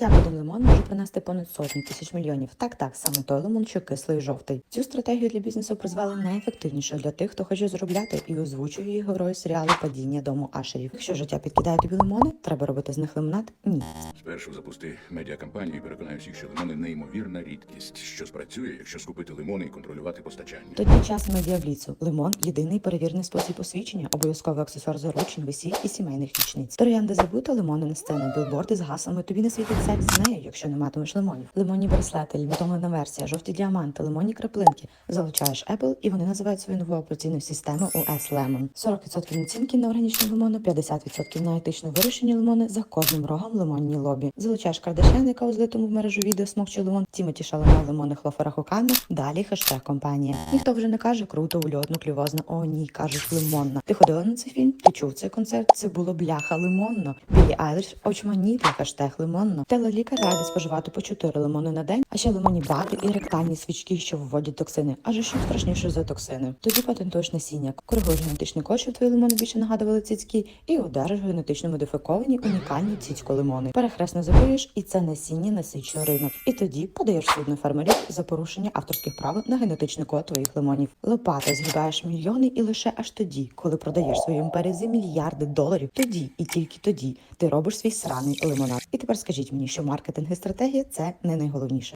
Як один лимон може принести понад сотні тисяч мільйонів. Так, так, саме той лимон, що кислий і жовтий. Цю стратегію для бізнесу призвали найефективніше для тих, хто хоче заробляти і озвучує її герої серіалу Падіння дому Ашерів. Якщо життя підкидає тобі лимони, треба робити з них лимонад? Ні. Спершу запусти медіакампанію і переконай всіх, що лимони неймовірна рідкість, що спрацює, якщо скупити лимони і контролювати постачання. Тоді час медіабліцу. Лимон єдиний перевірений спосіб освічення, обов'язковий аксесуар заручень, весіль і сімейних річниць. Троянди забута, лимони на сцену, білборди з гаслами. Тобі не світить секс з нею, якщо не матимеш лимонів. Лимонні браслети, лімітована версія, жовті діаманти, лимонні краплинки. Залучаєш Apple, і вони називають свою нову операційну систему OS Lemon. 40% націнки на органічні лимони, 50% на етично вирощені лимони за кожним рогом лимонні лобі. Залучаєш Кардашян, яка у злитому в мережу відео смокче лимон, Тімоті в лимонних лоферах у Далі хештег компанія. Ніхто вже не каже круто, ульотно, клювозно. О, ні, кажуть лимонно. Ти ходила на цей фільм? Ти чув цей концерт? Це було бляха лимонно. Білі Айлиш очманіти хештег лимонно. Телелікар ради споживати по 4 лимони на день, а ще лимонні бати і ректальні свічки, що виводять токсини. Аже що страшніше за токсини. Тоді патентуєш насіння, коригуєш генетичний код, твої лимони більше нагадували цицьки, і одержиш генетично модифіковані унікальні цицько лимони. Перехресно запиєш, і це насіння насичує ринок. І тоді подаєш в суд на фермерів за порушення авторських прав на генетичний код твоїх лимонів. Лопата згибаєш мільйони, і лише аж тоді, коли продаєш свою імперію за мільярди доларів, тоді і тільки тоді ти робиш свій сраний лимонад. І тепер скажіть мені, що маркетинг і стратегія це не найголовніше.